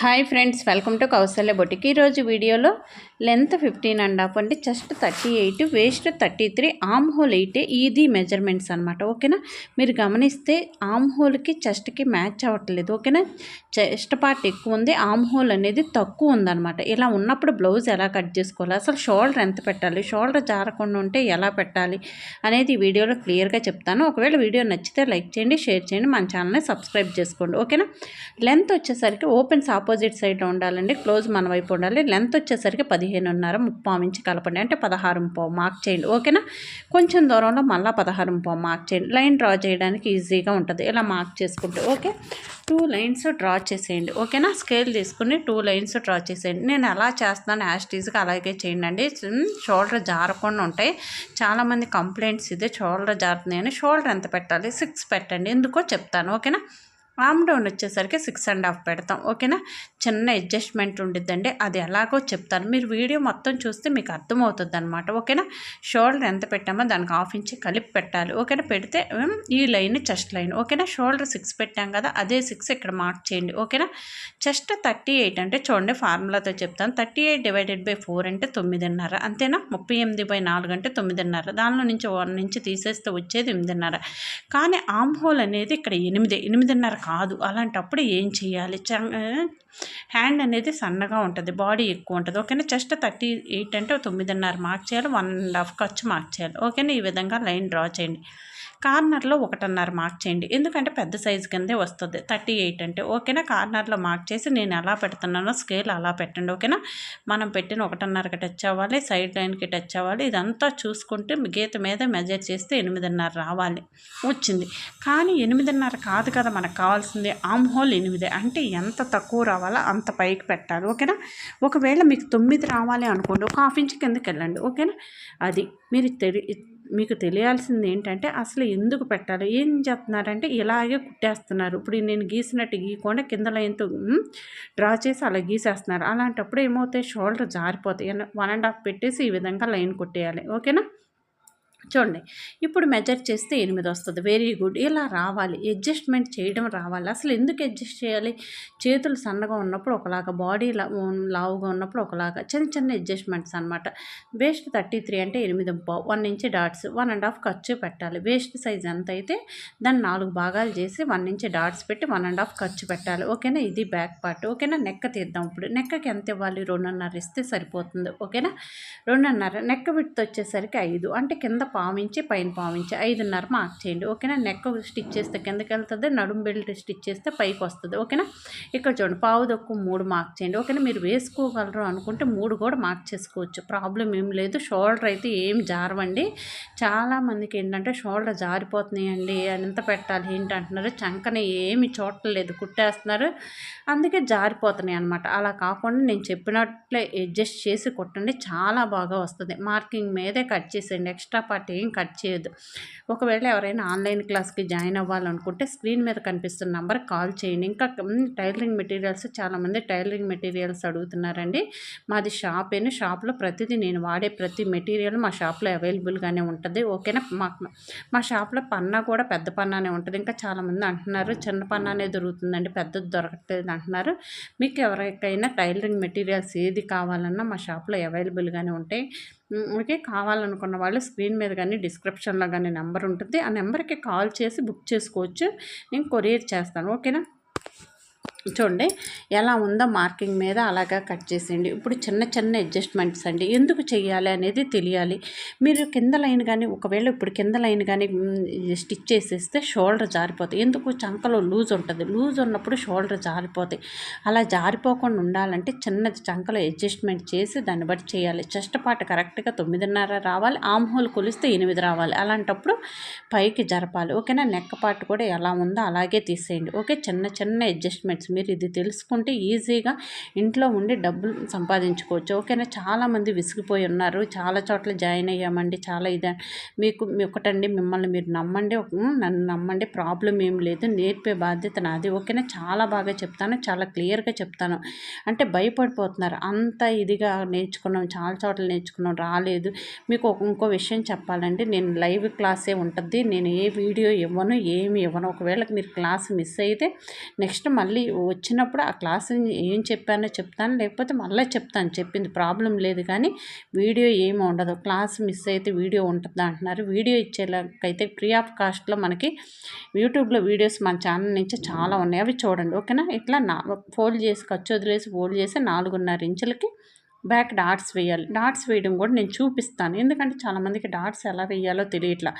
Hi friends welcome to Kausalya బొటికి. ఈరోజు వీడియోలో length fifteen and half అండి chest thirty eight waist thirty three arm hole ఎయిటే ఇది measurements అనమాట ఓకేనా? మీరు గమనిస్తే ఆమ్ హోల్కి చెస్ట్కి మ్యాచ్ అవ్వట్లేదు ఓకేనా? చెస్ట్ పార్ట్ ఎక్కువ ఉంది ఆమ్ హోల్ అనేది తక్కువ ఉందన్నమాట ఇలా ఉన్నప్పుడు బ్లౌజ్ ఎలా కట్ చేసుకోవాలి అసలు షోల్డర్ ఎంత పెట్టాలి షోల్డర్ జారకుండా ఉంటే ఎలా పెట్టాలి అనేది ఈ వీడియోలో క్లియర్గా చెప్తాను. ఒకవేళ వీడియో నచ్చితే లైక్ చేయండి షేర్ చేయండి మన ఛానల్ని సబ్స్క్రైబ్ చేసుకోండి ఓకేనా? లెంత్ వచ్చేసరికి ఓపెన్ ఓపెన్స్ ఆపోజిట్ సైడ్ ఉండాలండి. క్లోజ్ మన వైపు ఉండాలి. లెంత్ వచ్చేసరికి పదిహేనున్నర ముప్పావు ఇంచు కలపండి. అంటే పదహారు ముప్పావు మార్క్ చేయండి. ఓకేనా? కొంచెం దూరంలో మళ్ళీ పదహారు ముప్పావు మార్క్ చేయండి. లైన్ డ్రా చేయడానికి ఈజీగా ఉంటుంది. ఇలా మార్క్ చేసుకుంటే ఓకే? టూ లైన్స్ డ్రా చేసేయండి. ఓకేనా? స్కేల్ తీసుకుని టూ లైన్స్ డ్రా చేసేయండి. నేను ఎలా చేస్తున్నాను యాస్టీజ్గా అలాగే చేయండి అండి. షోల్డర్ జారకుండా ఉంటాయి. చాలామంది కంప్లైంట్స్ ఇదే షోల్డర్ జారుతున్నాయని షోల్డర్ ఎంత పెట్టాలి? సిక్స్ పెట్టండి. ఎందుకో చెప్తాను. ఓకేనా? ఆమ్ డౌన్ వచ్చేసరికి సిక్స్ అండ్ హాఫ్ పెడతాం. ఓకేనా చిన్న అడ్జస్ట్మెంట్ ఉండిద్దండి. అది ఎలాగో చెప్తాను. మీరు వీడియో మొత్తం చూస్తే మీకు అర్థమవుతుంది అనమాట ఓకేనా? షోల్డర్ ఎంత పెట్టామో దానికి హాఫ్ ఇంచి కలిపి పెట్టాలి. ఓకేనా? పెడితే ఈ లైన్ చెస్ట్ లైన్. ఓకేనా? షోల్డర్ సిక్స్ పెట్టాం కదా అదే సిక్స్ ఇక్కడ మార్క్ చేయండి. ఓకేనా? చెస్ట్ థర్టీ ఎయిట్ అంటే చూడండి ఫార్ములాతో చెప్తాను. Thirty eight divided by four అంటే తొమ్మిదిన్నర. అంతేనా? ముప్పై ఎనిమిది బై నాలుగు అంటే తొమ్మిదిన్నర. దానిలో నుంచి వన్ నుంచి తీసేస్తే వచ్చేది ఎనిమిదిన్నర. కానీ ఆమ్ హోల్ అనేది ఇక్కడ ఎనిమిది. ఎనిమిదిన్నర కాదు. అలాంటప్పుడు ఏం చేయాలి? చ- హ్యాండ్ అనేది సన్నగా ఉంటుంది బాడీ ఎక్కువ ఉంటుంది. ఓకేనా? చెస్ట్ థర్టీ ఎయిట్ అంటే తొమ్మిదిన్నర మార్క్ చేయాలి వన్ అండ్ హాఫ్ ఖర్చు మార్క్ చేయాలి. ఓకేనా? ఈ విధంగా లైన్ డ్రా చేయండి. కార్నర్లో ఒకటిన్నర మార్క్ చేయండి. ఎందుకంటే పెద్ద సైజు కిందే వస్తుంది. థర్టీ ఎయిట్ అంటే ఓకేనా? కార్నర్లో మార్క్ చేసి నేను ఎలా పెడుతున్నానో స్కేల్ అలా పెట్టండి. ఓకేనా? మనం పెట్టిన ఒకటిన్నరకి టచ్ అవ్వాలి సైడ్ లైన్కి టచ్ అవ్వాలి. ఇదంతా చూసుకుంటే గీత మీద మెజర్ చేస్తే ఎనిమిదిన్నర రావాలి. వచ్చింది. కానీ ఎనిమిదిన్నర కాదు కదా మనకు కావాల్సింది. ఆమ్ హోల్ ఎనిమిది. అంటే ఎంత తక్కువ రావాలో అంత పైకి పెట్టాలి. ఓకేనా? ఒకవేళ మీకు తొమ్మిది రావాలి అనుకోండి ఒక హాఫ్ ఇంచ్ కిందకి వెళ్ళండి. ఓకేనా? అది మీరు తెలి మీకు తెలియాల్సింది ఏంటంటే అసలు ఎందుకు పెట్టాలి? ఏం చేస్తున్నారంటే ఇలాగే కుట్టేస్తున్నారు. ఇప్పుడు నేను గీసినట్టు గీయకుండా కింద లైన్తో డ్రా చేసి అలా గీసేస్తున్నారు. అలాంటప్పుడు ఏమవుతాయి? షోల్డర్ జారిపోతాయి. వన్ అండ్ హాఫ్ పెట్టేసి ఈ విధంగా లైన్ కుట్టేయాలి. ఓకేనా? చూడండి. ఇప్పుడు మెజర్ చేస్తే ఎనిమిది వస్తుంది. వెరీ గుడ్ ఇలా రావాలి. అడ్జస్ట్మెంట్ చేయడం రావాలి. అసలు ఎందుకు అడ్జస్ట్ చేయాలి? చేతులు సన్నగా ఉన్నప్పుడు ఒకలాగా బాడీ లావుగా ఉన్నప్పుడు ఒకలాగా చిన్న చిన్న అడ్జస్ట్మెంట్స్ అనమాట వేస్ట్ థర్టీ త్రీ అంటే ఎనిమిది పావు one inch dots one and half ఖర్చు పెట్టాలి. వేస్ట్ సైజ్ ఎంత అయితే దాన్ని నాలుగు భాగాలు చేసి వన్ ఇంచ్ డాట్స్ పెట్టి వన్ అండ్ హాఫ్ ఖర్చు పెట్టాలి. ఓకేనా? ఇది బ్యాక్ పార్ట్ ఓకేనా? నెక్క తీద్దాం ఇప్పుడు. నెక్కకి ఎంత ఇవ్వాలి? రెండున్నర ఇస్తే సరిపోతుంది. ఓకేనా? రెండున్నర. నెక్క విడ్త్ వచ్చేసరికి ఐదు. అంటే కింద పావించి పైన పావించి ఐదున్నర మార్క్ చేయండి. ఓకేనా? నెక్ స్టిచ్ చేస్తే కిందకి వెళ్తుంది నడుము బెల్ట్ స్టిచ్ చేస్తే పైకి వస్తుంది. ఓకేనా? ఇక్కడ చూడండి పావు దొక్కు మూడు మార్క్ చేయండి. ఓకేనా? మీరు వేసుకోగలరు అనుకుంటే మూడు కూడా మార్క్ చేసుకోవచ్చు. ప్రాబ్లం ఏం లేదు. షోల్డర్ అయితే ఏం జారవండి. చాలామందికి ఏంటంటే షోల్డర్ జారిపోతున్నాయండి. అని ఎంత పెట్టాలి ఏంటి అంటున్నారు. చంకన ఏమి చూడట్లేదు కుట్టేస్తున్నారు. అందుకే జారిపోతున్నాయి అనమాట అలా కాకుండా నేను చెప్పినట్లే అడ్జస్ట్ చేసి కుట్టండి. చాలా బాగా వస్తుంది. మార్కింగ్ మీదే కట్ చేసేయండి. ఎక్స్ట్రా పార్ట్ ఏం కట్ చేయదు ఒకవేళ ఎవరైనా ఆన్లైన్ క్లాస్కి జాయిన్ అవ్వాలనుకుంటే స్క్రీన్ మీద కనిపిస్తున్న నెంబర్కి కాల్ చేయండి. ఇంకా టైలరింగ్ మెటీరియల్స్ చాలామంది టైలరింగ్ మెటీరియల్స్ అడుగుతున్నారండి. మాది షాప్ అయిన షాప్లో ప్రతిదీ నేను వాడే ప్రతి మెటీరియల్ మా షాప్లో అవైలబుల్గానే ఉంటుంది. ఓకేనా? మాకు మా షాప్లో పన్నా కూడా పెద్ద పన్నానే ఉంటుంది. ఇంకా చాలామంది అంటున్నారు చిన్న పన్నానే దొరుకుతుందండి పెద్దది దొరకట్లేదు అంటున్నారు. మీకు ఎవరికైనా టైలరింగ్ మెటీరియల్స్ ఏది కావాలన్నా మా షాప్లో అవైలబుల్గానే ఉంటాయి. ఓకే కావాలనుకున్న వాళ్ళు స్క్రీన్ మీద కానీ డిస్క్రిప్షన్లో కానీ నెంబర్ ఉంటుంది. ఆ నెంబర్కి కాల్ చేసి బుక్ చేసుకోవచ్చు. నేను కొరియర్ చేస్తాను. ఓకేనా? చూడండి ఎలా ఉందో మార్కింగ్ మీద అలాగా కట్ చేసేయండి. ఇప్పుడు చిన్న చిన్న అడ్జస్ట్మెంట్స్ అండి. ఎందుకు చేయాలి అనేది తెలియాలి. మీరు కింద లైన్ కానీ ఒకవేళ ఇప్పుడు కింద లైన్ కానీ స్టిచ్ చేసేస్తే షోల్డర్ జారిపోతాయి. ఎందుకు? చంకలో లూజ్ ఉంటుంది. లూజ్ ఉన్నప్పుడు షోల్డర్ జారిపోతాయి. అలా జారిపోకుండా ఉండాలంటే చిన్న చంకలో అడ్జస్ట్మెంట్ చేసి దాన్ని బట్టి చేయాలి. చెస్ట్ పాట కరెక్ట్గా తొమ్మిదిన్నర రావాలి. ఆమ్ హోల్ కొలిస్తే ఎనిమిది రావాలి. అలాంటప్పుడు పైకి జరపాలి. ఓకేనా? నెక్ పార్ట్ కూడా ఎలా ఉందో అలాగే తీసేయండి. ఓకే? చిన్న చిన్న అడ్జస్ట్మెంట్స్ మీరు ఇది తెలుసుకుంటే ఈజీగా ఇంట్లో ఉండి డబ్బులు సంపాదించుకోవచ్చు. ఓకేనా? చాలామంది విసిగిపోయి ఉన్నారు. చాలా చోట్ల జాయిన్ అయ్యామండి. చాలా ఇదే. మీకు మీ ఒకటండి. మిమ్మల్ని మీరు నమ్మండి. నన్ను నమ్మండి. ప్రాబ్లం ఏం లేదు. నేర్పే బాధ్యత నాది. ఓకేనా? చాలా బాగా చెప్తాను. చాలా క్లియర్గా చెప్తాను. అంటే భయపడిపోతున్నారు. అంత ఇదిగా నేర్చుకున్నాం. చాలా చోట్ల నేర్చుకున్నాం. రాలేదు. మీకు ఇంకో విషయం చెప్పాలండి. నేను లైవ్ క్లాసే ఉంటుంది. నేను ఏ వీడియో ఇవ్వను ఏమి ఇవ్వను. ఒకవేళ మీరు క్లాస్ మిస్ అయితే నెక్స్ట్ మళ్ళీ వచ్చినప్పుడు ఆ క్లాస్ ఏం చెప్పానో చెప్తాను లేకపోతే మళ్ళీ చెప్తాను. చెప్పింది ప్రాబ్లం లేదు కానీ వీడియో ఏమి ఉండదు. క్లాస్ మిస్ అయితే వీడియో ఉంటుందా అంటున్నారు. వీడియో ఇచ్చేలాకైతే ఫ్రీ ఆఫ్ కాస్ట్లో మనకి యూట్యూబ్లో వీడియోస్ మన ఛానల్ నుంచి చాలా ఉన్నాయి. అవి చూడండి. ఓకేనా? ఇట్లా నా ఫోల్డ్ చేసి ఖర్చు వదిలేసి ఫోల్డ్ చేసి నాలుగున్నర ఇంచులకి బ్యాక్ డాట్స్ వేయాలి. డాట్స్ వేయడం కూడా నేను చూపిస్తాను. ఎందుకంటే చాలామందికి డాట్స్ ఎలా వేయాలో తెలియట్లా.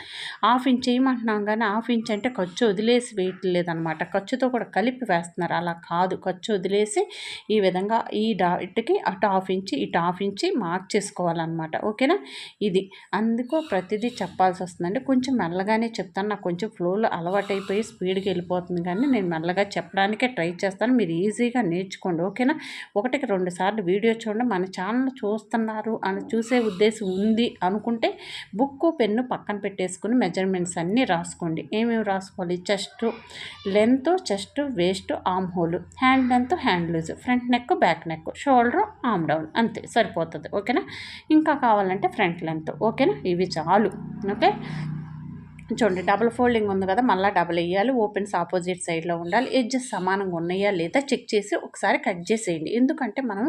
హాఫ్ ఇంచ్ వేయమంటున్నాం కానీ హాఫ్ ఇంచ్ అంటే ఖర్చు వదిలేసి వేయట్లేదనమాట ఖర్చుతో కూడా కలిపి వేస్తున్నారు. అలా కాదు. ఖర్చు వదిలేసి ఈ విధంగా ఈ డాట్కి అటు హాఫ్ ఇంచ్ ఇటు హాఫ్ ఇంచ్ మార్క్ చేసుకోవాలన్నమాట. ఓకేనా? ఇది. అందుకు ప్రతిదీ చెప్పాల్సి వస్తుందండి. కొంచెం మెల్లగానే చెప్తాను. నాకు కొంచెం ఫ్లోలో అలవాటైపోయి స్పీడ్కి వెళ్ళిపోతుంది కానీ నేను మెల్లగా చెప్పడానికే ట్రై చేస్తాను. మీరు ఈజీగా నేర్చుకోండి. ఓకేనా? ఒకటికి రెండు సార్లు వీడియో చూడండి. మన ఛానల్ చూస్తున్నారు అని చూసే ఉద్దేశం ఉంది అనుకుంటే బుక్ పెన్ను పక్కన పెట్టేసుకుని మెజర్మెంట్స్ అన్నీ రాసుకోండి. ఏమేమి రాసుకోవాలి? Chest length chest waist arm hole. Hand length hand loose. Front neck back neck shoulder arm down. అంతే సరిపోతుంది. ఓకేనా? ఇంకా కావాలంటే ఫ్రంట్ లెంత్. ఓకేనా? ఇవి చాలు. ఓకే? చూడండి డబుల్ ఫోల్డింగ్ ఉంది కదా మళ్ళీ డబుల్ వేయాలి ఓపెన్స్ ఆపోజిట్ సైడ్లో ఉండాలి ఎడ్జెస్ సమానంగా ఉన్నాయా లేదా చెక్ చేసి ఒకసారి కట్ చేసేయండి. ఎందుకంటే మనం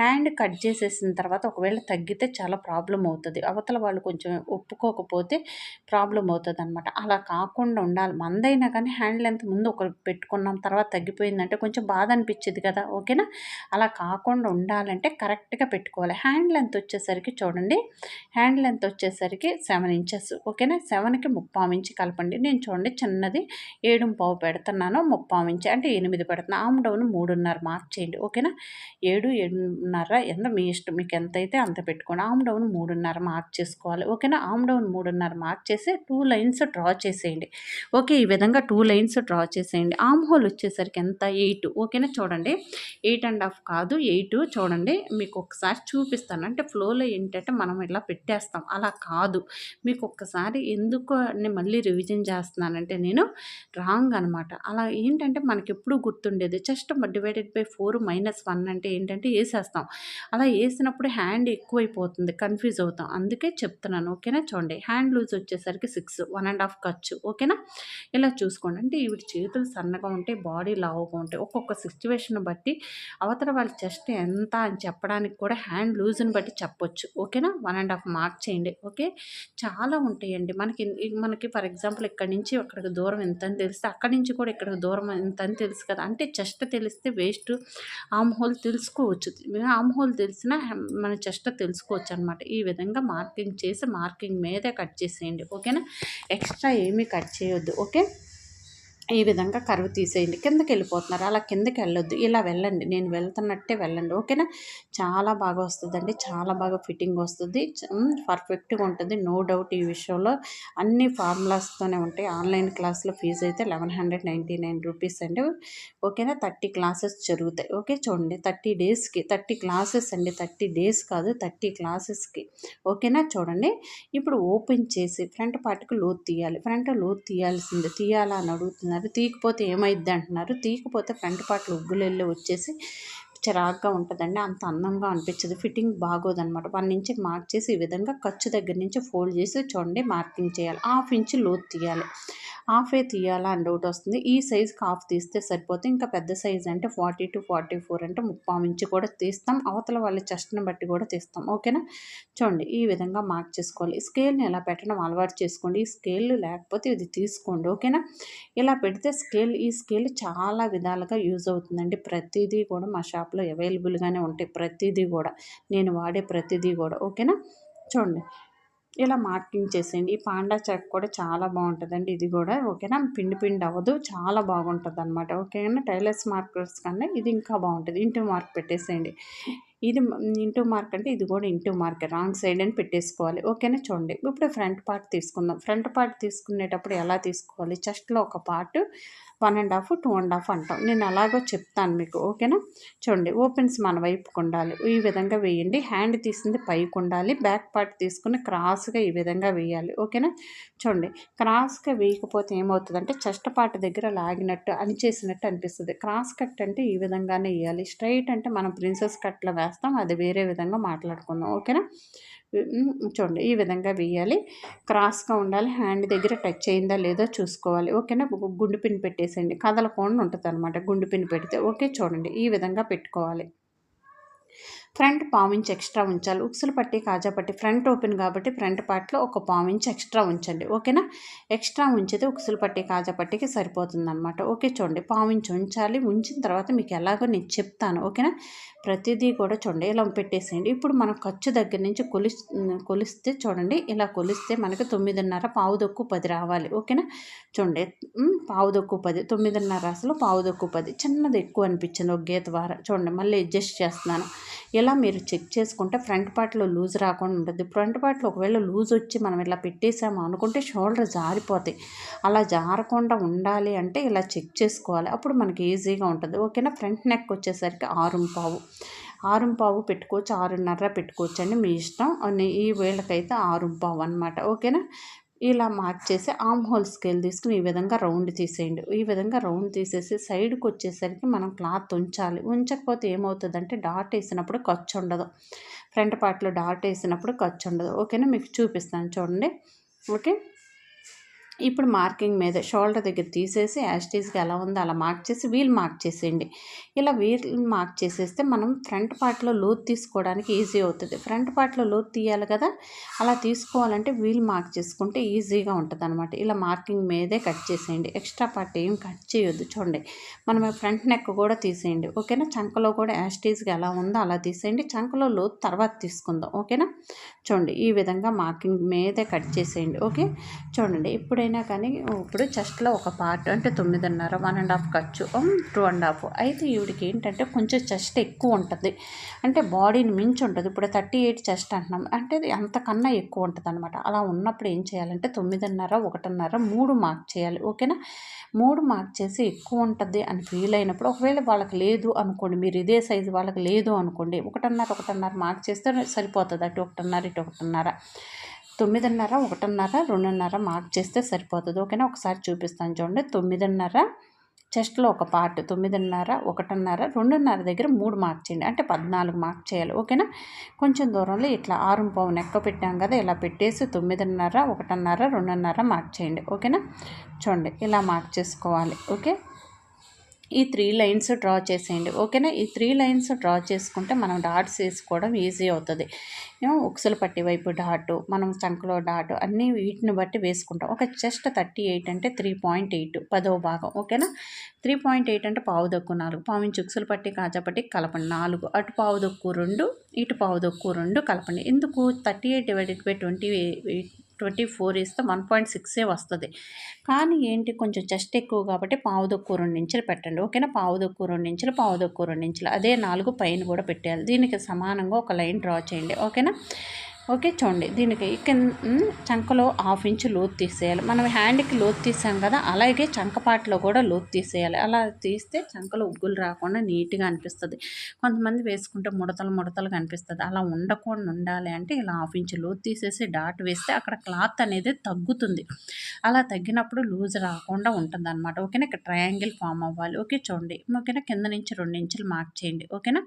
హ్యాండ్ కట్ చేసేసిన తర్వాత ఒకవేళ తగ్గితే చాలా ప్రాబ్లం అవుతుంది. అవతల వాళ్ళు కొంచెం ఒప్పుకోకపోతే ప్రాబ్లం అవుతుంది అనమాట అలా కాకుండా ఉండాలి. మందైనా కానీ హ్యాండ్ లెంత్ ముందు ఒక పెట్టుకున్నాం తర్వాత తగ్గిపోయిందంటే కొంచెం బాధ అనిపించింది కదా ఓకేనా? అలా కాకుండా ఉండాలంటే కరెక్ట్గా పెట్టుకోవాలి. హ్యాండ్ లెంత్ వచ్చేసరికి చూడండి హ్యాండ్ లెంత్ వచ్చేసరికి సెవెన్ ఇంచెస్ ఓకేనా? సెవెన్కి ముప్పై ముప్పావు ఇంచి కలపండి. నేను చూడండి చిన్నది ఏడు పావు పెడుతున్నాను ముప్పావు ఇంచి అంటే ఎనిమిది పెడుతున్నాను ఆమ్ డౌన్ మూడున్నర మార్క్ చేయండి. ఓకేనా? ఏడు ఏడున్నర ఎంత మీ ఇష్టం. మీకు ఎంత అయితే అంత పెట్టుకోండి. ఆమ్ డౌన్ మూడున్నర మార్క్ చేసుకోవాలి. ఓకేనా? ఆమ్ డౌన్ మూడున్నర మార్క్ చేసి టూ లైన్స్ డ్రా చేసేయండి. ఓకే ఈ విధంగా టూ లైన్స్ డ్రా చేసేయండి. ఆమ్ హోల్ వచ్చేసరికి ఎంత? ఎయిట్. ఓకేనా? చూడండి. ఎయిట్ అండ్ హాఫ్ కాదు ఎయిట్. చూడండి. మీకు ఒకసారి చూపిస్తాను. అంటే ఫ్లోలో ఏంటంటే మనం ఇలా పెట్టేస్తాం. అలా కాదు. మీకు ఒక్కసారి ఎందుకు దాన్ని మళ్ళీ రివిజన్ చేస్తున్నానంటే నేను రాంగ్ అనమాట అలా ఏంటంటే మనకి ఎప్పుడు గుర్తుండేది. Just divided by four minus one అంటే ఏంటంటే వేసేస్తాం అలా వేసినప్పుడు హ్యాండ్ ఎక్కువైపోతుంది. కన్ఫ్యూజ్ అవుతాం. అందుకే చెప్తున్నాను. ఓకేనా? చూడండి. హ్యాండ్ లూజ్ వచ్చేసరికి సిక్స్ వన్ అండ్ హాఫ్ ఖర్చు. ఓకేనా? ఇలా చూసుకోండి. అంటే ఇవి చేతులు సన్నగా ఉంటే బాడీ లావుగా ఉంటాయి ఒక్కొక్క సిచ్యువేషన్ బట్టి అవతల వాళ్ళ చెస్ట్ ఎంత అని చెప్పడానికి కూడా హ్యాండ్ లూజ్ని బట్టి చెప్పొచ్చు. ఓకేనా? వన్ అండ్ హాఫ్ మార్క్ చేయండి. ఓకే? చాలా ఉంటాయండి. మనకి మనకి మనకి ఫర్ ఎగ్జాంపుల్ ఇక్కడ నుంచి అక్కడికి దూరం ఎంత అని తెలిస్తే అక్కడి నుంచి కూడా ఇక్కడికి దూరం ఎంత అని తెలుసు కదా. అంటే చెస్ట్ తెలిస్తే వేస్ట్ ఆమ్ హోల్ తెలుసుకోవచ్చు. ఆమ్ హోల్ తెలిసినా మన చెస్ట్ తెలుసుకోవచ్చు అనమాట ఈ విధంగా మార్కింగ్ చేసి మార్కింగ్ మీదే కట్ చేసేయండి. ఓకేనా? ఎక్స్ట్రా ఏమీ కట్ చేయొద్దు. ఓకే? ఈ విధంగా కరువు తీసేయండి. కిందకి వెళ్ళిపోతున్నారు. అలా కిందకి వెళ్ళొద్దు. ఇలా వెళ్ళండి. నేను వెళ్తున్నట్టే వెళ్ళండి. ఓకేనా? చాలా బాగా వస్తుందండి. చాలా బాగా ఫిట్టింగ్ వస్తుంది. పర్ఫెక్ట్గా ఉంటుంది. నో డౌట్ ఈ విషయంలో. అన్ని ఫార్ములాస్తోనే ఉంటాయి. ఆన్లైన్ క్లాస్లో ఫీజు అయితే eleven hundred ninety nine rupees అండి. ఓకేనా? థర్టీ క్లాసెస్ జరుగుతాయి. ఓకే చూడండి. థర్టీ డేస్కి థర్టీ క్లాసెస్ అండి. థర్టీ డేస్ కాదు థర్టీ క్లాసెస్కి. ఓకేనా? చూడండి. ఇప్పుడు ఓపెన్ చేసి ఫ్రంట్ పార్ట్కి లోతు తీయాలి. ఫ్రంట్ లోతు తీయాల్సింది తీయాలా అని అడుగుతున్నారు. అంటున్నారు. తీయకపోతే ఏమైద్ది అంటున్నారు. తీయకపోతే ఫ్రంట్ పార్ట్లు ఉగ్గులెళ్ళి వచ్చేసి చిరాగ్గా ఉంటుందండి. అంత అందంగా అనిపించదు. ఫిట్టింగ్ బాగోదనమాట. వన్ ఇంచ్ మార్క్ చేసి ఈ విధంగా ఖర్చు దగ్గర నుంచి ఫోల్డ్ చేసి చూడండి మార్కింగ్ చేయాలి. హాఫ్ ఇంచ్ లోత్ తీయాలి. హాఫే తీయాలా అని డౌట్ వస్తుంది. ఈ సైజ్కి హాఫ్ తీస్తే సరిపోతే ఇంకా పెద్ద సైజ్ అంటే ఫార్టీ టు ఫార్టీ ఫోర్ అంటే ముప్పావు ఇంచు కూడా తీస్తాం. అవతల వాళ్ళ చెస్ట్ని బట్టి కూడా తీస్తాం. ఓకేనా? చూడండి ఈ విధంగా మార్క్ చేసుకోవాలి. ఈ స్కేల్ని ఎలా పెట్టడం అలవాటు చేసుకోండి. ఈ స్కేల్ లేకపోతే ఇది తీసుకోండి. ఓకేనా? ఇలా పెడితే స్కేల్ ఈ స్కేల్ చాలా విధాలుగా యూజ్ అవుతుందండి. ప్రతిదీ కూడా మా షాప్లో అవైలబుల్గానే ఉంటాయి ప్రతిదీ కూడా. నేను వాడే ప్రతిదీ కూడా. ఓకేనా? చూడండి. ఇలా మార్కింగ్ చేసేయండి. ఈ పాండా చాక్ కూడా చాలా బాగుంటుందండి. ఇది కూడా ఓకేనా? పిండి పిండి అవ్వదు. చాలా బాగుంటుంది అనమాట ఓకేనా? టైలర్స్ మార్కర్స్ కన్నా ఇది ఇంకా బాగుంటుంది. ఇంటూ మార్క్ పెట్టేసేయండి. ఇది ఇంటూ మార్క్ అంటే ఇది కూడా ఇంటూ మార్క్. రాంగ్ సైడ్ అని పెట్టేసుకోవాలి. ఓకేనా? చూడండి. ఇప్పుడు ఫ్రంట్ పార్ట్ తీసుకుందాం. ఫ్రంట్ పార్ట్ తీసుకునేటప్పుడు ఎలా తీసుకోవాలి? చెస్ట్లో ఒక part one and half two and half అంటాం. నేను అలాగో చెప్తాను మీకు ఓకేనా? చూడండి ఓపెన్స్ మన వైపుకు ఉండాలి. ఈ విధంగా వేయండి. హ్యాండ్ తీసింది పైకి ఉండాలి. బ్యాక్ పార్ట్ తీసుకుని క్రాస్గా ఈ విధంగా వేయాలి ఓకేనా? చూడండి క్రాస్గా వేయకపోతే ఏమవుతుందంటే చెస్ట్ పార్ట్ దగ్గర లాగినట్టు అనిచేసినట్టు అనిపిస్తుంది. క్రాస్ కట్ అంటే ఈ విధంగానే వేయాలి. స్ట్రైట్ అంటే మనం ప్రిన్సెస్ కట్లో వేస్తాం. అది వేరే విధంగా మాట్లాడుకుందాం ఓకేనా? చూడండి ఈ విధంగా వేయాలి. క్రాస్గా ఉండాలి. హ్యాండ్ దగ్గర టచ్ అయిందా లేదో చూసుకోవాలి. ఓకేనా? గుండు పిన్ పెట్టేసేయండి. కదలకుండా ఉంటుంది అనమాట గుండు పిన్ పెడితే. ఓకే చూడండి. ఈ విధంగా పెట్టుకోవాలి. ఫ్రంట్ పావించి ఎక్స్ట్రా ఉంచాలి. ఉక్సులు పట్టి కాజా పట్టి ఫ్రంట్ ఓపెన్ కాబట్టి ఫ్రంట్ పార్ట్లో ఒక పావు ఇంచ్ ఎక్స్ట్రా ఉంచండి. ఓకేనా? ఎక్స్ట్రా ఉంచితే ఉక్సులు పట్టి కాజా పట్టికి సరిపోతుంది అనమాట ఓకే చూడండి. పావు ఇంచ్ ఉంచాలి. ఉంచిన తర్వాత మీకు ఎలాగో నేను చెప్తాను. ఓకేనా? ప్రతిదీ కూడా చూడండి. ఇలా పెట్టేసేయండి. ఇప్పుడు మనం ఖర్చు దగ్గర నుంచి కొలి కొలిస్తే చూడండి. ఇలా కొలిస్తే మనకి తొమ్మిదిన్నర పావు దొక్కు పది రావాలి. ఓకేనా? చూడండి. పావు దొక్కు పది. తొమ్మిదిన్నర అసలు పావు దొక్కు పది. చిన్నది ఎక్కువ అనిపించింది ఒక గీత ద్వారా. చూడండి. మళ్ళీ అడ్జస్ట్ చేస్తున్నాను. ఇలా మీరు చెక్ చేసుకుంటే ఫ్రంట్ పార్ట్లో లూజ్ రాకుండా ఉంటుంది. ఫ్రంట్ పార్ట్లో ఒకవేళ లూజ్ వచ్చి మనం ఇలా పెట్టేసాము అనుకుంటే షోల్డర్ జారిపోతాయి. అలా జారకుండా ఉండాలి అంటే ఇలా చెక్ చేసుకోవాలి. అప్పుడు మనకి ఈజీగా ఉంటుంది. ఓకేనా? ఫ్రంట్ నెక్ వచ్చేసరికి ఆరు పావు. పెట్టుకోవచ్చు. ఆరున్నర పెట్టుకోవచ్చు అండి మీ ఇష్టం. ఈ వేళకైతే ఆరుంపావు అనమాట ఓకేనా? ఇలా మార్క్ చేసి ఆమ్ హోల్ స్కేల్ తీసుకుని ఈ విధంగా రౌండ్ తీసేయండి. ఈ విధంగా రౌండ్ తీసేసి సైడ్కి వచ్చేసరికి మనం క్లాత్ ఉంచాలి. ఉంచకపోతే ఏమవుతుందంటే డాట్ వేసినప్పుడు ఖర్చు ఉండదు. ఫ్రంట్ పార్ట్లో డాట్ వేసినప్పుడు ఖర్చు ఉండదు. ఓకేనా? మీకు చూపిస్తాను చూడండి. ఓకే? ఇప్పుడు మార్కింగ్ మీద షోల్డర్ దగ్గర తీసేసి యాస్టీస్గా ఎలా ఉందో అలా మార్క్ చేసి వీల్ మార్క్ చేసేయండి. ఇలా వీల్ మార్క్ చేసేస్తే మనం ఫ్రంట్ పార్ట్లో లోతు తీసుకోవడానికి ఈజీ అవుతుంది. ఫ్రంట్ పార్ట్లో లోతు తీయాలి కదా? అలా తీసుకోవాలంటే వీల్ మార్క్ చేసుకుంటే ఈజీగా ఉంటుంది అనమాట ఇలా మార్కింగ్ మీదే కట్ చేసేయండి. ఎక్స్ట్రా పార్ట్ ఏం కట్ చేయొద్దు చూడండి. మనం ఫ్రంట్ నెక్ కూడా తీసేయండి. ఓకేనా? చంకలో కూడా యాస్టీస్గా ఎలా ఉందో అలా తీసేయండి. చంకలో లోతు తర్వాత తీసుకుందాం. ఓకేనా? చూడండి. ఈ విధంగా మార్కింగ్ మీదే కట్ చేసేయండి. ఓకే? చూడండి. అయినా కానీ ఇప్పుడు చెస్ట్లో ఒక పార్ట్ అంటే తొమ్మిదిన్నర వన్ అండ్ హాఫ్ ఖర్చు టూ అండ్ హాఫ్ అయితే ఈవిడికి ఏంటంటే కొంచెం చెస్ట్ ఎక్కువ ఉంటుంది. అంటే బాడీని మించి ఉంటుంది. ఇప్పుడు థర్టీ ఎయిట్ చెస్ట్ అంటున్నాం. అంటే అంతకన్నా ఎక్కువ ఉంటుంది అనమాట అలా ఉన్నప్పుడు ఏం చేయాలంటే తొమ్మిదిన్నర ఒకటిన్నర మూడు మార్క్ చేయాలి. ఓకేనా? మూడు మార్క్ చేసి ఎక్కువ ఉంటుంది అని ఫీల్ అయినప్పుడు ఒకవేళ వాళ్ళకి లేదు అనుకోండి మీరు ఇదే సైజు వాళ్ళకి లేదు అనుకోండి ఒకటిన్నర ఒకటిన్నర మార్క్ చేస్తే సరిపోతుంది. అటు ఒకటిన్నర ఇటు ఒకటిన్నర. తొమ్మిదిన్నర ఒకటిన్నర రెండున్నర మార్క్ చేస్తే సరిపోతుంది. ఓకేనా? ఒకసారి చూపిస్తాను చూడండి. తొమ్మిదిన్నర చెస్ట్లో ఒక పార్ట్ తొమ్మిదిన్నర ఒకటిన్నర రెండున్నర దగ్గర మూడు మార్క్ చేయండి. అంటే పద్నాలుగు మార్క్ చేయాలి. ఓకేనా? కొంచెం దూరంలో ఇట్లా ఆరు పావు నెక్క పెట్టాం కదా ఇలా పెట్టేసి తొమ్మిదిన్నర ఒకటిన్నర రెండున్నర మార్క్ చేయండి. ఓకేనా? చూడండి. ఇలా మార్క్ చేసుకోవాలి. ఓకే? ఈ త్రీ లైన్స్ డ్రా చేసేయండి. ఓకేనా? ఈ త్రీ లైన్స్ డ్రా చేసుకుంటే మనం డాట్స్ వేసుకోవడం ఈజీ అవుతుంది. ఏమో ఉక్సులు పట్టి వైపు డాటు మనం చంకలో డాటు అన్నీ వీటిని బట్టి వేసుకుంటాం. ఒక జస్ట్ థర్టీ ఎయిట్ అంటే త్రీ పాయింట్ ఎయిట్ పదో భాగం. ఓకేనా? త్రీ పాయింట్ ఎయిట్ అంటే పావు దొక్కు నాలుగు. పావు ఇంచు ఉక్సులు పట్టి కాజా పట్టి కలపండి. నాలుగు. అటు పావు దొక్కు రెండు ఇటు పావు దొక్కు రెండు కలపండి. ఎందుకు? Thirty eight divided by twenty twenty four ఇస్తే వన్ పాయింట్ సిక్సే వస్తుంది. కానీ ఏంటి కొంచెం చెస్ట్ ఎక్కువ కాబట్టి పావు దొక్కు రెండు ఇంచులు పెట్టండి. ఓకేనా? పావు దొక్కు రెండు ఇంచులు పావు దొక్కు రెండు ఇంచులు. అదే నాలుగు పైన కూడా పెట్టేయాలి. దీనికి సమానంగా ఒక లైన్ డ్రా చేయండి. ఓకేనా? ఓకే చూడండి. దీనికి కింద చంకలో హాఫ్ ఇంచు లోతు తీసేయాలి. మనం హ్యాండ్కి లోతు తీసాం కదా అలాగే చంకపాట్లో కూడా లోతు తీసేయాలి. అలా తీస్తే చంకలో ఉగ్గులు రాకుండా నీట్గా అనిపిస్తుంది. కొంతమంది వేసుకుంటే ముడతలు ముడతలు కనిపిస్తుంది అలా ఉండకుండా ఉండాలి అంటే ఇలా హాఫ్ ఇంచు లోతు తీసేసి డాట్ వేస్తే అక్కడ క్లాత్ అనేది తగ్గుతుంది. అలా తగ్గినప్పుడు లూజ్ రాకుండా ఉంటుంది అనమాట ఓకేనా? ఇక్కడ ట్రయాంగిల్ ఫామ్ అవ్వాలి. ఓకే చూడండి. ఓకేనా? కింద నుంచి రెండు ఇంచులు మార్క్ చేయండి. ఓకేనా?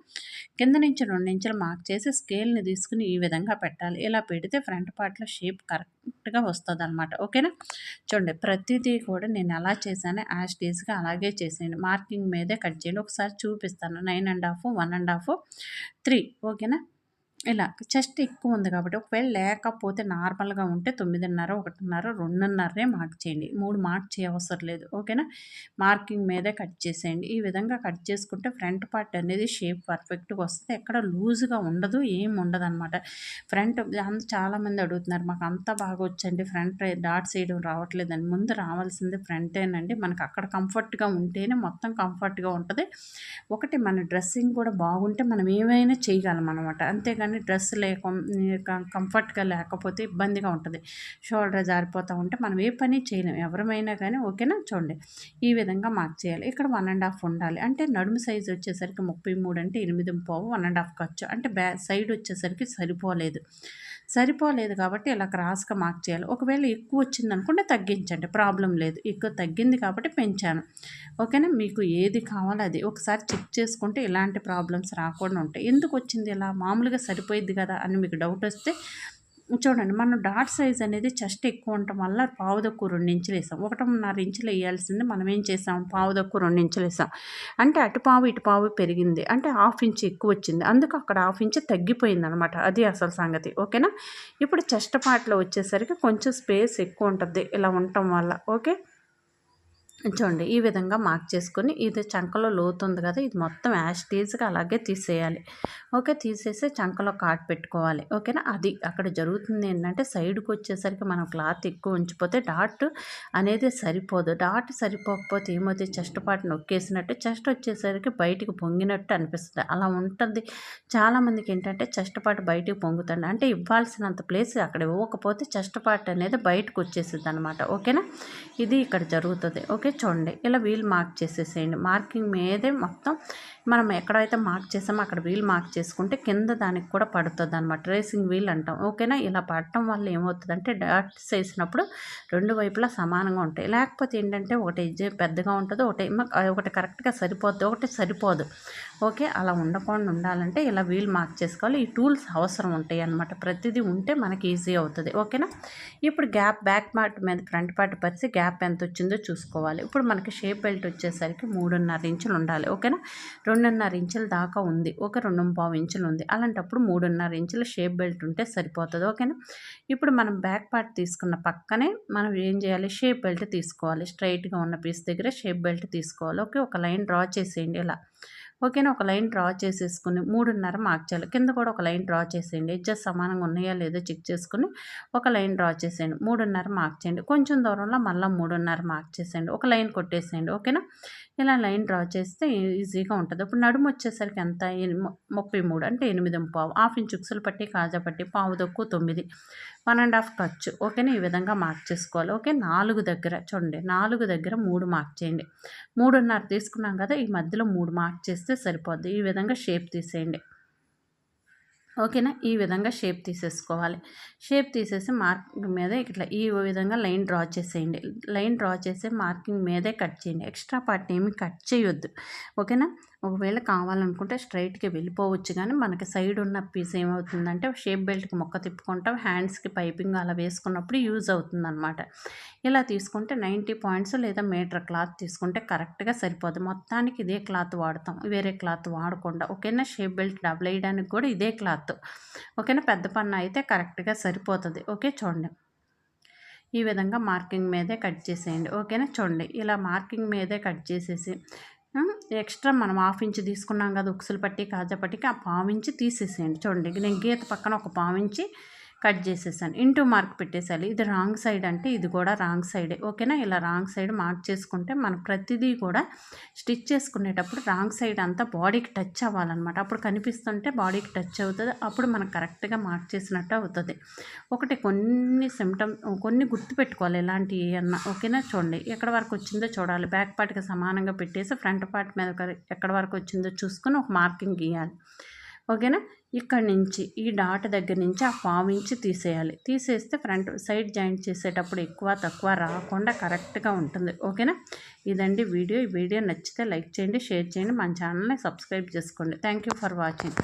కింద నుంచి రెండు ఇంచులు మార్క్ చేసి స్కేల్ని తీసుకుని ఈ విధంగా పెట్టాలి. ఇలా పెడితే ఫ్రంట్ పార్ట్లో షేప్ కరెక్ట్గా వస్తుంది అనమాట ఓకేనా? చూడండి ప్రతిదీ కూడా నేను ఎలా చేశాను. యాజ్ డేస్గా అలాగే చేసేయండి. మార్కింగ్ మీదే కట్ చేయండి. ఒకసారి చూపిస్తాను. Nine and half one and half three. ఓకేనా? ఇలా చెస్ట్ ఎక్కువ ఉంది కాబట్టి ఒకవేళ లేకపోతే నార్మల్గా ఉంటే తొమ్మిదిన్నర ఒకటిన్నర రెండున్నరే మార్క్ చేయండి. మూడు మార్క్ చేయవసరం లేదు. ఓకేనా? మార్కింగ్ మీదే కట్ చేసేయండి. ఈ విధంగా కట్ చేసుకుంటే ఫ్రంట్ పార్ట్ అనేది షేప్ పర్ఫెక్ట్గా వస్తుంది. ఎక్కడ లూజ్గా ఉండదు ఏం ఉండదు అనమాట ఫ్రంట్ అంత చాలామంది అడుగుతున్నారు మాకు అంత బాగా వచ్చండి ఫ్రంట్ డాట్స్ వేయడం రావట్లేదండి. ముందు రావాల్సింది ఫ్రంటేనండి. మనకు అక్కడ కంఫర్ట్గా ఉంటేనే మొత్తం కంఫర్ట్గా ఉంటుంది. ఒకటి మన డ్రెస్సింగ్ కూడా బాగుంటే మనం ఏమైనా చేయగలం అనమాట అంతేగాని డ్రెస్ లేక కంఫర్ట్గా లేకపోతే ఇబ్బందిగా ఉంటుంది. షోల్డర్ జారిపోతూ ఉంటే మనం ఏ పని చేయలేం. ఎవరమైనా కానీ ఓకేనా? చూడండి. ఈ విధంగా మార్క్ చేయాలి. ఇక్కడ వన్ అండ్ హాఫ్ ఉండాలి. అంటే నడుము సైజ్ వచ్చేసరికి ముప్పై మూడు అంటే ఎనిమిది పావు వన్ అండ్ హాఫ్ ఖర్చు. అంటే బ్యా సైడ్ వచ్చేసరికి సరిపోలేదు. సరిపోలేదు కాబట్టి ఇలా క్రాస్గా మార్క్ చేయాలి. ఒకవేళ ఎక్కువ వచ్చింది అనుకుంటే తగ్గించండి. ప్రాబ్లం లేదు. ఎక్కువ తగ్గింది కాబట్టి పెంచాను. ఓకేనా? మీకు ఏది కావాలో అది ఒకసారి చెక్ చేసుకుంటే ఇలాంటి ప్రాబ్లమ్స్ రాకుండా ఉంటాయి. ఎందుకు వచ్చింది ఇలా? మామూలుగా సరిపోయిద్ది కదా అని మీకు డౌట్ వస్తే చూడండి మనం డాట్ సైజ్ అనేది చెస్ట్ ఎక్కువ ఉండటం వల్ల పావు తక్కువ రెండు ఇంచులు వేసాం ఒకటిన్నర ఇంచులు వేయాల్సింది మనం ఏం చేసాం? పావు తక్కువ రెండు ఇంచులు వేసాం అంటే అటు పావు ఇటు పావు పెరిగింది. అంటే హాఫ్ ఇంచ్ ఎక్కువ వచ్చింది. అందుకు అక్కడ హాఫ్ ఇంచ్ తగ్గిపోయింది అనమాట అది అసలు సంగతి. ఓకేనా? ఇప్పుడు చెస్ట్ పాటలో వచ్చేసరికి కొంచెం స్పేస్ ఎక్కువ ఉంటుంది ఇలా ఉండటం వల్ల. ఓకే? చూడండి ఈ విధంగా మార్క్ చేసుకొని ఇది చంకలో లోతు ఉంది కదా ఇది మొత్తం యాస్టీజ్గా అలాగే తీసేయాలి. ఓకే తీసేసి చంకలో కాట్ పెట్టుకోవాలి. ఓకేనా? అది అక్కడ జరుగుతుంది ఏంటంటే సైడ్కి వచ్చేసరికి మనం క్లాత్ ఎక్కువ ఉంచిపోతే డాట్ అనేది సరిపోదు. డాట్ సరిపోకపోతే ఏమవుతుంది? చెస్ట్ పాటు నొక్కేసినట్టు చెస్ట్ వచ్చేసరికి బయటికి పొంగినట్టు అనిపిస్తుంది. అలా ఉంటుంది. చాలామందికి ఏంటంటే చెస్ట్ పాటు బయటికి పొంగుతుంది. అంటే ఇవ్వాల్సినంత ప్లేస్ అక్కడ ఇవ్వకపోతే చెస్ట్ పాట అనేది బయటకు వచ్చేసింది అనమాట ఓకేనా? ఇది ఇక్కడ జరుగుతుంది. ఓకే చూడండి. ఇలా వీల్ మార్క్ చేసేసేయండి. మార్కింగ్ మీదే మొత్తం మనం ఎక్కడైతే మార్క్ చేసామో అక్కడ వీల్ మార్క్ చేసుకుంటే కింద దానికి కూడా పడుతుంది అనమాట రేసింగ్ వీల్ అంటాం. ఓకేనా? ఇలా పడటం వల్ల ఏమవుతుందంటే డాట్స్ వేసినప్పుడు రెండు వైపులా సమానంగా ఉంటాయి. లేకపోతే ఏంటంటే ఒకటి పెద్దగా ఉంటుంది ఒకటి ఒకటి కరెక్ట్గా సరిపోద్ది ఒకటి సరిపోదు. ఓకే? అలా ఉండకుండా ఉండాలంటే ఇలా వీల్ మార్క్ చేసుకోవాలి. ఈ టూల్స్ అవసరం ఉంటాయి అనమాట ప్రతిదీ ఉంటే మనకి ఈజీ అవుతుంది. ఓకేనా? ఇప్పుడు గ్యాప్ బ్యాక్ పార్ట్ మీద ఫ్రంట్ పార్ట్ పరిచి గ్యాప్ ఎంత వచ్చిందో చూసుకోవాలి. ఇప్పుడు మనకి షేప్ బెల్ట్ వచ్చేసరికి మూడున్నర ఇంచులు ఉండాలి. ఓకేనా? రెండున్నర ఇంచుల దాకా ఉంది. ఒక రెండు పావు ఇంచులు ఉంది. అలాంటప్పుడు మూడున్నర ఇంచుల షేప్ బెల్ట్ ఉంటే సరిపోతుంది. ఓకేనా? ఇప్పుడు మనం బ్యాక్ పార్ట్ తీసుకున్న పక్కనే మనం ఏం చేయాలి? షేప్ బెల్ట్ తీసుకోవాలి. స్ట్రైట్గా ఉన్న పీస్ దగ్గర షేప్ బెల్ట్ తీసుకోవాలి. ఓకే? ఒక లైన్ డ్రా చేసేయండి ఇలా. ఓకేనా? ఒక లైన్ డ్రా చేసేసుకుని మూడున్నర మార్క్ చేయాలి. కింద కూడా ఒక లైన్ డ్రా చేసేయండి. ఎడ్జెస్ సమానంగా ఉన్నాయా లేదో చెక్ చేసుకుని ఒక లైన్ డ్రా చేసేయండి. మూడున్నర మార్క్ చేయండి. కొంచెం దూరంలో మళ్ళీ మూడున్నర మార్క్ చేసేయండి. ఒక లైన్ కొట్టేసేయండి. ఓకేనా? ఇలా లైన్ డ్రా చేస్తే ఈజీగా ఉంటుంది. ఇప్పుడు నడుము వచ్చేసరికి ఎంత? ముప్పై మూడు అంటే ఎనిమిది పావు హాఫ్ ఇంచ్ ఉక్సులు పట్టి కాజా పట్టి పావు దొక్కు తొమ్మిది. వన్ అండ్ హాఫ్ ఖర్చు. ఓకేనా? ఈ విధంగా మార్క్ చేసుకోవాలి. ఓకే? నాలుగు దగ్గర చూడండి. నాలుగు దగ్గర మూడు మార్క్ చేయండి. మూడున్నర తీసుకున్నాం కదా? ఈ మధ్యలో మూడు మార్క్ చేస్తే సరిపోద్ది. ఈ విధంగా షేప్ తీసేయండి. ఓకేనా? ఈ విధంగా షేప్ తీసేసుకోవాలి. షేప్ తీసేసి మార్కింగ్ మీద ఇట్లా ఈ విధంగా లైన్ డ్రా చేసేయండి. లైన్ డ్రా చేసి మార్కింగ్ మీదే కట్ చేయండి. ఎక్స్ట్రా పార్ట్ ఏమి కట్ చేయొద్దు. ఓకేనా? ఒకవేళ కావాలనుకుంటే స్ట్రైట్కి వెళ్ళిపోవచ్చు. కానీ మనకి సైడ్ ఉన్న పీస్ ఏమవుతుందంటే షేప్ బెల్ట్కి మొక్క తిప్పుకుంటాం. హ్యాండ్స్కి పైపింగ్ అలా వేసుకున్నప్పుడు యూజ్ అవుతుందన్నమాట. ఇలా తీసుకుంటే నైంటీ పాయింట్స్ లేదా మీటర్ క్లాత్ తీసుకుంటే కరెక్ట్గా సరిపోదు. మొత్తానికి ఇదే క్లాత్ వాడతాం. వేరే క్లాత్ వాడకుండా. ఓకేనా? షేప్ బెల్ట్ డబుల్ వేయడానికి కూడా ఇదే క్లాత్. ఓకేనా? పెద్ద పన్న అయితే కరెక్ట్గా సరిపోతుంది. ఓకే? చూడండి. ఈ విధంగా మార్కింగ్ మీదే కట్ చేసేయండి. ఓకేనా? చూడండి. ఇలా మార్కింగ్ మీదే కట్ చేసేసి ఎక్స్ట్రా మనం హాఫ్ ఇంచ్ తీసుకున్నాం కదా ఉక్సులు పట్టి కాజా పట్టికి ఆ పావించి తీసేసేయండి. చూడండి నేను గీత పక్కన ఒక పావించి కట్ చేసేసాను. ఇంటూ మార్క్ పెట్టేసాలి ఇది రాంగ్ సైడ్ అంటే ఇది కూడా రాంగ్ సైడే. ఓకేనా? ఇలా రాంగ్ సైడ్ మార్క్ చేసుకుంటే మనం ప్రతిదీ కూడా స్టిచ్ చేసుకునేటప్పుడు రాంగ్ సైడ్ అంతా బాడీకి టచ్ అవ్వాలన్నమాట. అప్పుడు కనిపిస్తుంటే బాడీకి టచ్ అవుతుంది. అప్పుడు మనం కరెక్ట్గా మార్క్ చేసినట్టు అవుతుంది. ఒకటి కొన్ని సిమ్టమ్ కొన్ని గుర్తుపెట్టుకోవాలి ఇలాంటివి అన్న. ఓకేనా? చూడండి. ఎక్కడ వరకు వచ్చిందో చూడాలి. బ్యాక్ పార్ట్కి సమానంగా పెట్టేసి ఫ్రంట్ పార్ట్ మీద ఎక్కడ వరకు వచ్చిందో చూసుకొని ఒక మార్కింగ్ గీయాలి. ఓకేనా? ఇక్కడ నుంచి ఈ డాట్ దగ్గర నుంచి ఆ పావు నుంచి తీసేయాలి. తీసేస్తే ఫ్రంట్ సైడ్ జాయింట్ చేసేటప్పుడు ఎక్కువ తక్కువ రాకుండా కరెక్ట్గా ఉంటుంది. ఓకేనా? ఇదండి వీడియో. ఈ వీడియో నచ్చితే లైక్ చేయండి షేర్ చేయండి. మన ఛానల్ని సబ్స్క్రైబ్ చేసుకోండి. Thank you for watching.